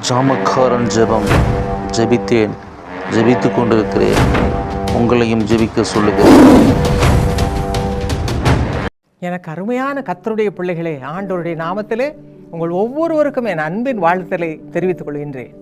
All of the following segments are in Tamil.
ஜாமக்காரன் ஜெபம் ஜெபித்தேன் ஜெபித்து கொண்டிருக்கிறேன். உங்களையும் ஜெபிக்க சொல்லுகிறேன். எனக்கு அருமையான கத்தருடைய பிள்ளைகளே ஆண்டவருடைய நாமத்திலே உங்கள் ஒவ்வொருவருக்கும் என் அன்பின் வாழ்த்தலை தெரிவித்துக் கொள்கின்றேன்.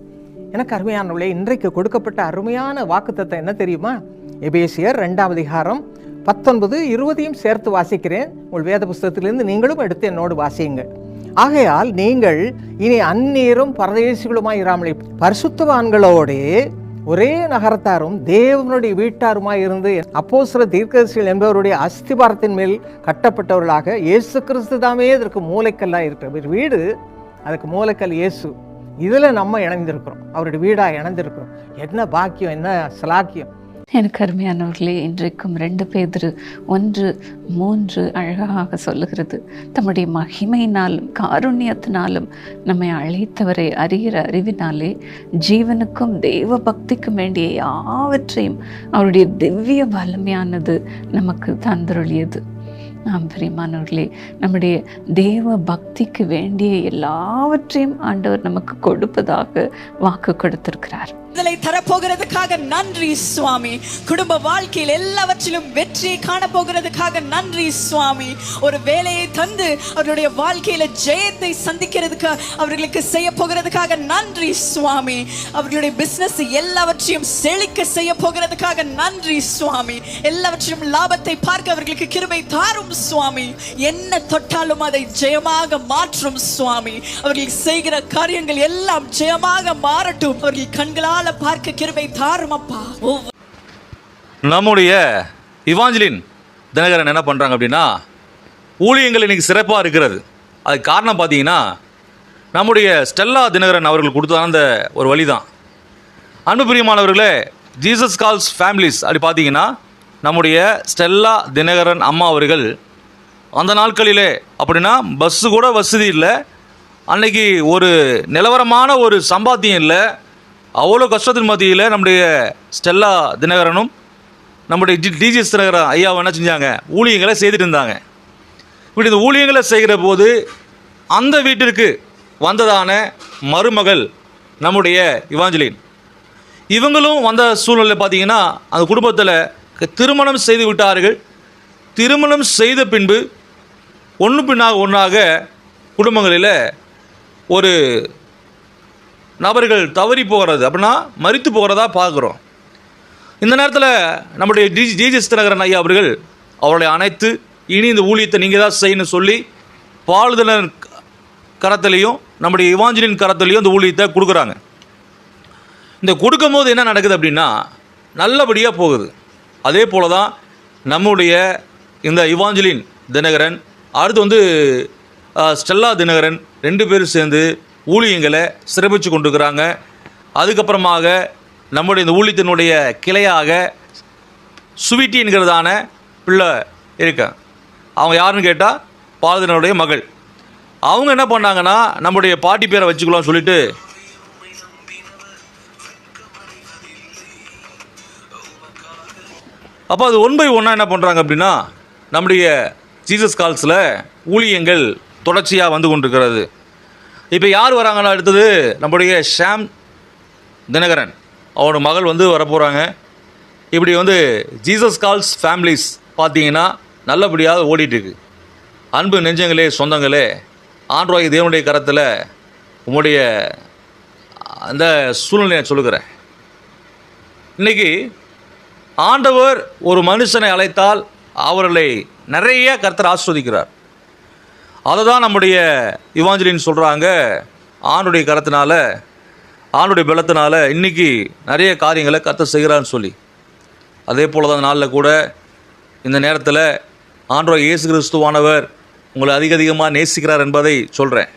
எனக்கு அருமையானவர்களே இன்றைக்கு கொடுக்கப்பட்ட அருமையான வாக்குத்தத்தம் என்ன தெரியுமா? எபேசியர் ரெண்டாம் அதிகாரம் பத்தொன்பது இருபதையும் சேர்த்து வாசிக்கிறேன். உங்கள் வேத புஸ்தகத்திலிருந்து நீங்களும் எடுத்து என்னோடு வாசியுங்கள். ஆகையால் நீங்கள் இனி அந்நீரும் பரதேசிகளுமாய் இராமலை. பரிசுத்தவான்களோடே ஒரே நகரத்தாரும் தேவனுடைய வீட்டாருமாய் இருந்து அப்போஸ்தல தீர்க்கதரிசிகள் என்பவருடைய அஸ்திபாரத்தின் மேல் கட்டப்பட்டவர்களாக இயேசு கிறிஸ்து தாமே இதற்கு மூளைக்கல்லாக இருக்கிற ஒரு வீடு அதுக்கு மூளைக்கல் இயேசு. இதில் நம்ம இணைந்திருக்கிறோம். அவருடைய வீடாக இணைந்திருக்கிறோம். என்ன பாக்கியம் என்ன சலாக்கியம்? எனக்கு அருமையானவர்களே இன்றைக்கும் ரெண்டு பேர் ஒன்று மூன்று அழகாக சொல்லுகிறது. தம்முடைய மகிமையினாலும் காருண்யத்தினாலும் நம்மை அழைத்தவரை அறிகிற அறிவினாலே ஜீவனுக்கும் தெய்வ பக்திக்கும் வேண்டிய யாவற்றையும் அவருடைய திவ்ய வலிமையானது நமக்கு தந்தருளியது. நாம் பிரியமானவர்களே நம்முடைய தேவ பக்திக்கு வேண்டிய எல்லாவற்றையும் ஆண்டவர் நமக்கு கொடுப்பதாக வாக்கு கொடுத்திருக்கிறார். விடுதலை தரப்போகிறதுக்காக நன்றி சுவாமி. குடும்ப வாழ்க்கையில் எல்லாவற்றிலும் வெற்றியை காண போகிறதுக்காக நன்றி சுவாமி. ஒரு வேலையை தந்து அவருடைய வாழ்க்கையில ஜெயத்தை சந்திக்கிறதுக்கு அவர்களுக்கு செய்ய போகிறதுக்காக நன்றி சுவாமி. அவர்களுடைய பிசினஸ் எல்லாவற்றையும் செழிக்க செய்ய போகிறதுக்காக நன்றி சுவாமி. எல்லாவற்றிலும் லாபத்தை பார்க்க அவர்களுக்கு கிருபை தாரும். சுவாமி. என்ன தொட்டாலும் அதை ஜெயமாக மாற்றும் சுவாமி. அவர்கள் செய்கிற காரியங்கள் எல்லாம் ஜெயமாக மாறட்டும். அவர்கள் கண்களால பார்க்க கிருமை தாரும் அப்பா நம்முடைய இவாஞ்சலின் தினகரன் என்ன பண்ணுறாங்க அப்படின்னா ஊழியங்கள் இன்னைக்கு சிறப்பாக இருக்கிறது. அதுக்கு காரணம் பார்த்தீங்கன்னா நம்முடைய ஸ்டெல்லா தினகரன் அவர்கள் கொடுத்த அந்த ஒரு வழி தான் அன்புபிரியமானவர்களே ஜீசஸ் கால்ஸ் ஃபேமிலிஸ் அப்படி பார்த்தீங்கன்னா நம்முடைய ஸ்டெல்லா தினகரன் அம்மா அவர்கள் அந்த நாட்களிலே அப்படின்னா பஸ்ஸு கூட வசதி இல்லை. அன்னைக்கு ஒரு நிலவரமான ஒரு சம்பாத்தியம் இல்லை. அவ்வளோ கஷ்டத்தின் மத்தியில் நம்முடைய ஸ்டெல்லா தினகரனும் நம்முடைய டி டிஜிஎஸ் தினகரன் ஐயாவை என்ன செஞ்சாங்க? ஊழியங்களை செய்துட்டு இருந்தாங்க. இப்படி இந்த ஊழியங்களை செய்கிற போது அந்த வீட்டிற்கு வந்ததான மருமகள் நம்முடைய இவாஞ்சலின். இவங்களும் வந்த சூழ்நிலை பார்த்தீங்கன்னா அந்த குடும்பத்தில் திருமணம் செய்து விட்டார்கள். திருமணம் செய்த பின்பு ஒன்று பின்னாக ஒன்றாக குடும்பங்களில் ஒரு நபர்கள் தவறி போகிறது. அப்படின்னா மறித்து போகிறதா பார்க்குறோம். இந்த நேரத்தில் நம்முடைய டி ஜிஜிஎஸ் தினகரன் ஐயா அவர்கள் அவர்களை அணைத்து இனி இந்த ஊழியத்தை நீங்கள் தான் செய்யணும்னு சொல்லி பாலுதலர் கரத்துலேயும் நம்முடைய இவாஞ்சலின் கரத்துலேயும் இந்த ஊழியத்தை கொடுக்குறாங்க. இந்த கொடுக்கும்போது என்ன நடக்குது அப்படின்னா நல்லபடியாக போகுது. அதே போல தான் நம்முடைய இந்த இவாஞ்சலின் தினகரன் அடுத்து வந்து ஸ்டெல்லா தினகரன் ரெண்டு பேரும் சேர்ந்து ஊழியங்களை சிறப்பித்து கொண்டிருக்கிறாங்க. அதுக்கப்புறமாக நம்முடைய இந்த ஊழியத்தினுடைய கிளையாக சுவிட்டி என்கிறதான பிள்ளை இருக்கேன் அவங்க யாருன்னு கேட்டால் பாரதினுடைய மகள். அவங்க என்ன பண்ணாங்கன்னா நம்முடைய பாட்டி பேரை வச்சுக்கலாம் சொல்லிட்டு அப்போ அது ஒன் பை ஒன்னாக என்ன பண்ணுறாங்க அப்படின்னா நம்முடைய ஜீசஸ் கால்ஸில் ஊழியங்கள் தொடர்ச்சியாக வந்து கொண்டிருக்கிறது. இப்போ யார் வராங்கன்னா அடுத்தது நம்முடைய ஷாம் தினகரன். அவனோட மகள் வந்து வரப்போகிறாங்க இப்படி வந்து ஜீசஸ் கால்ஸ் ஃபேமிலிஸ் பார்த்தீங்கன்னா நல்லபடியாக ஓடிட்டுருக்கு. அன்பு நெஞ்சங்களே சொந்தங்களே ஆண்ட்ராய் தேவனுடைய கரத்தில் உங்களுடைய அந்த சூழ்நிலையை சொல்லுகிறேன். இன்னைக்கு ஆண்டவர் ஒரு மனுஷனை அழைத்தால் அவர்களை நிறைய கர்த்தர் ஆஸ்வதிக்கிறார். அதை தான் நம்முடைய இவாஞ்சலின்னு சொல்கிறாங்க ஆணுடைய கரத்தினால ஆணுடைய பலத்தினால இன்னைக்கு நிறைய காரியங்களை கர்த்தர் செய்கிறான்னு சொல்லி. அதே போல் தான் நாளில் கூட இந்த நேரத்தில் ஆண்டவர் இயேசு கிறிஸ்துவானவர் உங்களை அதிக அதிகமாக நேசிக்கிறார் என்பதை சொல்கிறேன்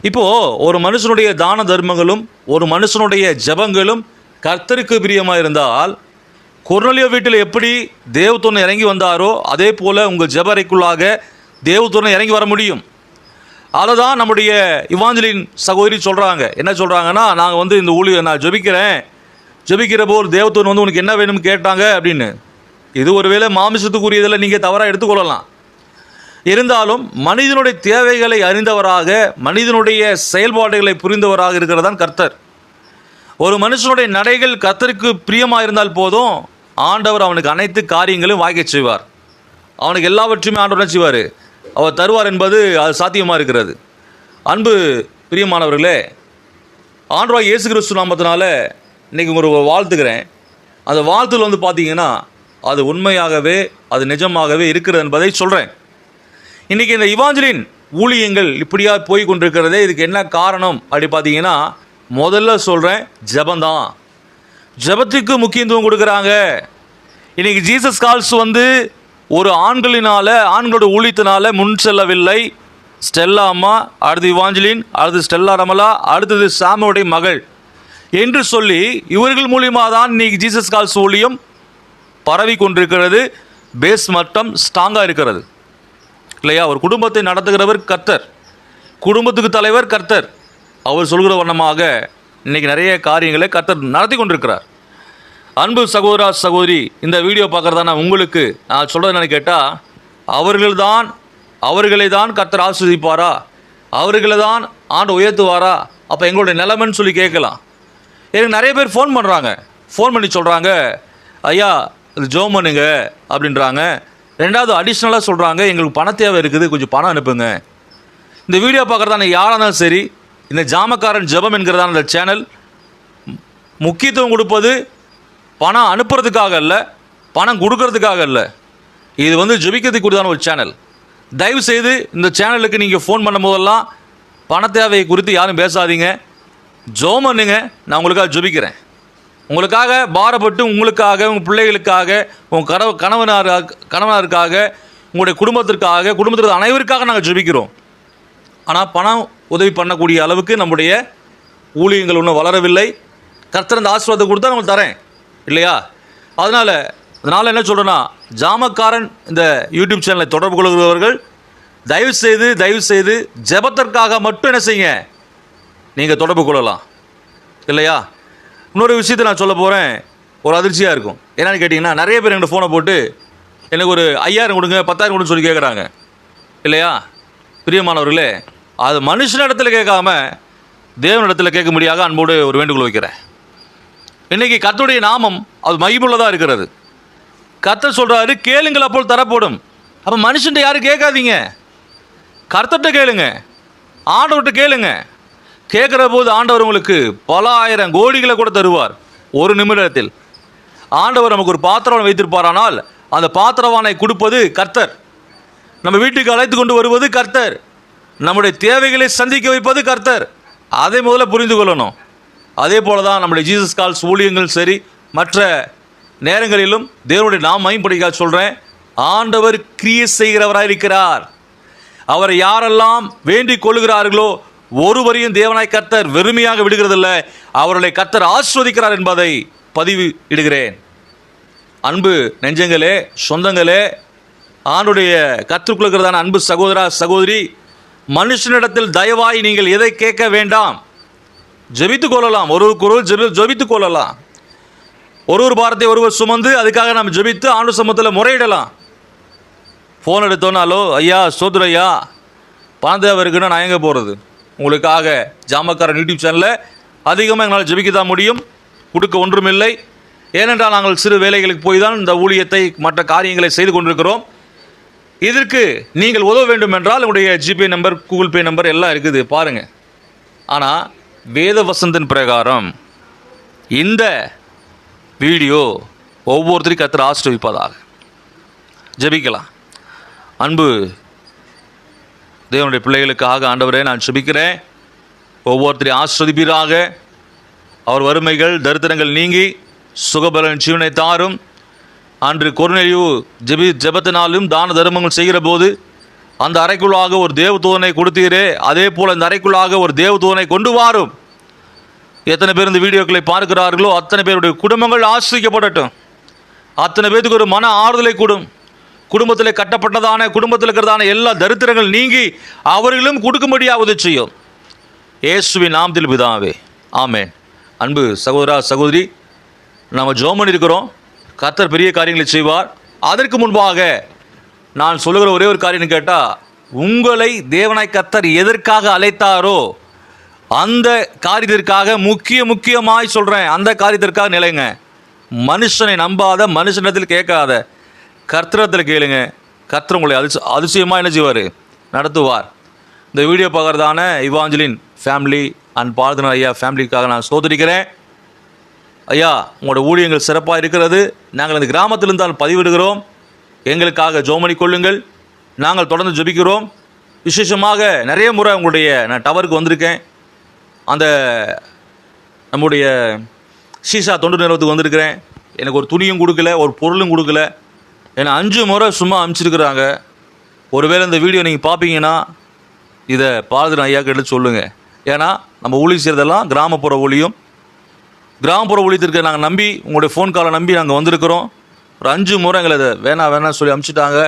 இப்போது ஒரு மனுஷனுடைய தான தர்மங்களும் ஒரு மனுஷனுடைய ஜெபங்களும் கர்த்தருக்கு பிரியமாக இருந்தால் கொர்னலியோ வீட்டில் எப்படி தேவத்துவன் இறங்கி வந்தாரோ அதே போல் உங்கள் ஜெபரைக்குள்ளாக தேவத்துவன் இறங்கி வர முடியும். அதை தான் நம்முடைய இவாஞ்சலின் சகோதரி சொல்கிறாங்க என்ன சொல்கிறாங்கன்னா நாங்கள் வந்து இந்த ஊழிய நான் ஜபிக்கிறேன். ஜபிக்கிற போர் தேவத்துவன் வந்து உனக்கு என்ன வேணும்னு கேட்டாங்க அப்படின்னு. இது ஒருவேளை மாமிசத்துக்குரியதில் நீங்கள் தவறாக எடுத்துக்கொள்ளலாம். இருந்தாலும் மனிதனுடைய தேவைகளை அறிந்தவராக மனிதனுடைய செயல்பாடுகளை புரிந்தவராக இருக்கிறதான் கர்த்தர். ஒரு மனுஷனுடைய நடைகள் கர்த்தருக்கு பிரியமாக இருந்தால் போதும் ஆண்டவர் அவனுக்கு அனைத்து காரியங்களும் வாய்க்கச் செய்வார். அவனுக்கு எல்லாவற்றையுமே ஆண்டவர் செய்வார். அவர் தருவார் என்பது அது சாத்தியமாக இருக்கிறது. அன்பு பிரியமானவர்களே ஆண்டவா இயேசு கிறிஸ்து நாமத்தினால இன்றைக்கி ஒரு வாழ்த்துக்கிறேன். அந்த வாழ்த்துல வந்து பார்த்தீங்கன்னா அது உண்மையாகவே அது நிஜமாகவே இருக்கிறது என்பதை சொல்கிறேன் இன்றைக்கி இந்த இவாஞ்சலின் ஊழியங்கள் இப்படியா போய் கொண்டிருக்கிறதே இதுக்கு என்ன காரணம்? அப்படி பார்த்தீங்கன்னா முதல்ல சொல்கிறேன் ஜபந்தான். ஜபத்துக்கு முக்கியத்துவம் கொடுக்குறாங்க. இன்னைக்கு ஜீசஸ் கால்ஸ் வந்து ஒரு ஆண்களினால ஆண்களோட ஊழியத்தினால முன் செல்லவில்லை. ஸ்டெல்லா அம்மா அடுத்து இவாஞ்சலின் அடுத்து ஸ்டெல்லா ரமலா அடுத்தது சாமுடைய மகள். என்று சொல்லி இவர்கள் மூலியமாக தான் இன்னைக்கு ஜீசஸ் கால்ஸ் ஊழியம் பரவி கொண்டிருக்கிறது. பேஸ் மட்டம் ஸ்ட்ராங்காக இருக்கிறது. இல்லையா? ஒரு குடும்பத்தை நடத்துகிறவர் கர்த்தர். குடும்பத்துக்கு தலைவர் கர்த்தர். அவர் சொல்கிற வண்ணமாக இன்றைக்கி நிறைய காரியங்களை கர்த்தர் நடத்தி கொண்டிருக்கிறார். அன்பு சகோதரா சகோதரி இந்த வீடியோ பார்க்குறதான உங்களுக்கு நான் சொல்கிறது என்னென்னு கேட்டால் அவர்கள்தான் அவர்களை தான் கர்த்தர் ஆஸ்வதிப்பாரா அவர்களை தான் ஆண்டு உயர்த்துவாரா? அப்போ எங்களுடைய நிலைமைன்னு சொல்லி கேட்கலாம். எனக்கு நிறைய பேர் ஃபோன் பண்ணுறாங்க ஃபோன் பண்ணி சொல்கிறாங்க ஐயா இது ஜோம் பண்ணுங்க அப்படின்றாங்க. ரெண்டாவது அடிஷ்னலாக சொல்கிறாங்க எங்களுக்கு பண தேவை இருக்குது கொஞ்சம் பணம் அனுப்புங்க. இந்த வீடியோ பார்க்குறதான யாராக இருந்தாலும் சரி இந்த ஜாமக்காரன் ஜபம் என்கிறதான இந்த சேனல் முக்கியத்துவம் கொடுப்பது பணம் அனுப்புறதுக்காக இல்லை பணம் கொடுக்கறதுக்காக இல்லை இது வந்து ஜபிக்கிறதுக்குரியதான ஒரு சேனல் தயவு செய்து இந்த சேனலுக்கு நீங்கள் ஃபோன் பண்ணும்போதெல்லாம் பண தேவையை குறித்து யாரும் பேசாதீங்க. ஜோம் பண்ணுங்க நான் உங்களுக்காக ஜெபிக்கிறேன். உங்களுக்காக பாரப்பட்டு உங்களுக்காக உங்கள் பிள்ளைகளுக்காக உங்கள் கணவ கணவனார் கணவனாருக்காக உங்களுடைய குடும்பத்திற்காக குடும்பத்திற்கு அனைவருக்காக நாங்கள் ஜெபிக்கிறோம். ஆனால் பணம் உதவி பண்ணக்கூடிய அளவுக்கு நம்முடைய ஊழியங்கள் இன்னும் வளரவில்லை. கர்த்தர் அந்த ஆசீர்வாதத்தை கொடுத்தா நம்மளுக்கு தரேன். இல்லையா? அதனால் அதனால் என்ன சொல்கிறேன்னா ஜாமக்காரன் இந்த யூடியூப் சேனலை தொடர்பு கொள்கிறவர்கள் தயவு செய்து தயவு செய்து ஜெபத்திற்காக மட்டும் என்ன செய்யுங்க. நீங்கள் தொடர்பு கொள்ளலாம். இல்லையா? இன்னொரு விஷயத்தை நான் சொல்ல போகிறேன் ஒரு அதிர்ச்சியாக இருக்கும். என்னென்னு கேட்டிங்கன்னா நிறைய பேர் என்கிட்ட ஃபோனை போட்டு எனக்கு ஒரு ஐயாயிரம் கொடுங்க பத்தாயிரம் கொடுன்னு சொல்லி கேட்குறாங்க இல்லையா? பிரியமானவர்களே அது மனுஷனிடத்தில் கேட்காம தேவனிடத்தில் கேட்க முடியாத அன்போடு ஒரு வேண்டுகோள் வைக்கிறேன். இன்னைக்கு கத்துடைய நாமம் அது மகிமுள்ளதாக இருக்கிறது. கர்த்தர் சொல்கிறாரு கேளுங்கள் அப்போ தரப்படும். அப்போ மனுஷன்ட்ட யாரும் கேட்காதீங்க. கர்த்தர்கிட்ட கேளுங்க. ஆண்டவர்கிட்ட கேளுங்க. கேட்குற போது ஆண்டவர் உங்களுக்கு பல ஆயிரம் கோடிகளை கூட தருவார் ஒரு நிமிடத்தில். ஆண்டவர் நமக்கு ஒரு பாத்திரம் வைத்திருப்பாரானால் அந்த பாத்திரவானை கொடுப்பது கர்த்தர். நம்ம வீட்டுக்கு அழைத்து கொண்டு வருவது கர்த்தர். நம்முடைய தேவைகளை சந்திக்க வைப்பது கர்த்தர். அதை முதல்ல புரிந்து கொள்ளணும். அதே போல தான் நம்முடைய ஜீசஸ் கால்ஸ் ஊழியங்கள் சரி. மற்ற நேரங்களிலும் தேவனுடைய நாம் மைம்படிக்காக சொல்கிறேன் ஆண்டவர் கிரியை செய்கிறவராக இருக்கிறார். அவரை யாரெல்லாம் வேண்டிக் கொள்கிறார்களோ ஒருவரையும் தேவனாய் கர்த்தர் வெறுமையாக விடுகிறதில்ல. அவர்களை கர்த்தர் ஆஸ்வதிக்கிறார் என்பதை பதிவு இடுகிறேன். அன்பு நெஞ்சங்களே சொந்தங்களே ஆண்டுடைய இருக்கிறதான அன்பு சகோதரா சகோதரி மனுஷனிடத்தில் தயவாய் நீங்கள் எதை கேட்க வேண்டாம்? ஜெபித்து கொள்ளலாம். ஒருவருக்கு ஒருவர் ஜெபி ஜெபித்துக் கொள்ளலாம். ஒரு ஒரு பாரத்தை ஒருவர் சுமந்து அதுக்காக நாம் ஜெபித்து ஆண்டு சமூகத்தில் முறையிடலாம். ஃபோன் எடுத்தோன்னாலோ ஐயா சோதர ஐயா பணம் தேவை இருக்குன்னா நான் எங்கே போகிறது உங்களுக்காக ஜாமக்காரன் யூடியூப் சேனலில் அதிகமாக எங்களால் ஜெபிக்க தான் முடியும். கொடுக்க ஒன்றுமில்லை. ஏனென்றால் நாங்கள் சிறு வேலைகளுக்கு போய் தான் இந்த ஊழியத்தை மற்ற காரியங்களை செய்து கொண்டிருக்கிறோம். இதற்கு நீங்கள் உதவ வேண்டும் என்றால் உங்களுடைய GPay number Google Pay number எல்லாம் இருக்குது பாருங்கள் ஆனால் வேத வசந்தன் பிரகாரம் இந்த வீடியோ ஒவ்வொருத்தரையும் கத்திர ஆசிர்விப்பதாக ஜெபிக்கலாம். அன்பு தேவனுடைய பிள்ளைகளுக்காக ஆண்டவரே நான் சுபிக்கிறேன் ஒவ்வொருத்தரையும் ஆஸ்ரதிப்பீராக அவர் வறுமைகள் தரித்திரங்கள் நீங்கி சுகபலன் ஜீவனை தாரும். அன்று கொர்நெலியு ஜெபி ஜெபத்தினாலும் தான தர்மங்கள் செய்கிற போது அந்த அறைக்குள்ளாக ஒரு தேவதூதனை கொடுத்தீரே. அதே போல் அந்த அறைக்குள்ளாக ஒரு தேவதூதனை கொண்டு வாரும். எத்தனை பேர் இந்த வீடியோக்களை பார்க்கிறார்களோ அத்தனை பேருடைய குடும்பங்கள் ஆசிரிக்கப்படட்டும். அத்தனை பேருக்கு ஒரு மன ஆறுதலை கூடும். குடும்பத்தில் கட்டப்பட்டதான குடும்பத்தில் இருக்கிறதான எல்லா தரித்திரங்கள் நீங்கி அவர்களும் கொடுக்கும்படியாக உதவி செய்யும். இயேசுவின் நாமத்தில் பிதாவே. ஆமேன். அன்பு சகோதரா சகோதரி நம்ம ஜோமன் இருக்கிறோம். கர்த்தர் பெரிய காரியங்களை செய்வார். அதற்கு முன்பாக நான் சொல்லுகிற ஒரே ஒரு காரியம் கேட்டால் உங்களை தேவனாய் கத்தர் எதற்காக அழைத்தாரோ அந்த காரியத்திற்காக முக்கிய முக்கியமாய் சொல்கிறேன் அந்த காரியத்திற்காக நிலைங்க. மனுஷனை நம்பாத மனுஷனிடத்தில் கேட்காத கர்த்தரத்தில் கேளுங்க. கர்த்தர் உங்களை அதிச அதிசயமாக என்ன செய்வார்? நடத்துவார். இந்த வீடியோ பார்க்குறதான இவாஞ்சலின் ஃபேமிலி அண்ட் பாரதன ஐயா ஃபேமிலிக்காக நான் சோதரிக்கிறேன் ஐயா உங்களோட ஊழியங்கள் சிறப்பாக இருக்கிறது. நாங்கள் இந்த கிராமத்திலிருந்தால் தான் பதிவிடுகிறோம். எங்களுக்காக ஜோமணி கொள்ளுங்கள். நாங்கள் தொடர்ந்து ஜபிக்கிறோம். விசேஷமாக நிறைய முறை உங்களுடைய நான் டவருக்கு வந்திருக்கேன். அந்த நம்முடைய சீசா தொண்டு நிறுவனத்துக்கு வந்திருக்கிறேன். எனக்கு ஒரு துணியும் கொடுக்கல ஒரு பொருளும் கொடுக்கல. என்னை அஞ்சு முறை சும்மா அனுப்பிச்சிருக்கிறாங்க. ஒருவேளை இந்த வீடியோ நீங்கள் பார்ப்பீங்கன்னா இதை பாரதின் ஐயா கிட்ட சொல்லுங்கள் ஏன்னா நம்ம ஊழி செய்கிறதெல்லாம் கிராமப்புற ஊழியம். கிராமப்புற ஊழியத்திற்கு நாங்கள் நம்பி உங்களுடைய ஃபோன் காலை நம்பி நாங்கள் வந்திருக்கிறோம். ஒரு அஞ்சு முறை எங்களை இதை வேணாம் வேணாம் சொல்லி அமுச்சிட்டாங்க.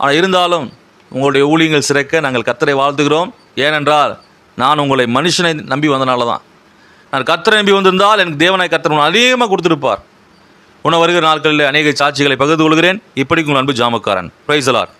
ஆனால் இருந்தாலும் உங்களுடைய ஊழியங்கள் சிறக்க நாங்கள் கத்தரை வாழ்த்துகிறோம். ஏனென்றால் நான் உங்களை மனுஷனை நம்பி வந்தனால தான் நான் கத்தரை நம்பி வந்திருந்தால் எனக்கு தேவனாய் கத்தர் அதிகமாக கொடுத்துருப்பார். உணவருகிற நாட்களில் அநேக சாட்சிகளை பகிர்ந்து கொள்கிறேன். இப்படிக்கும் உங்கள் அன்பு ஜாமக்காரன். பிரைசலார்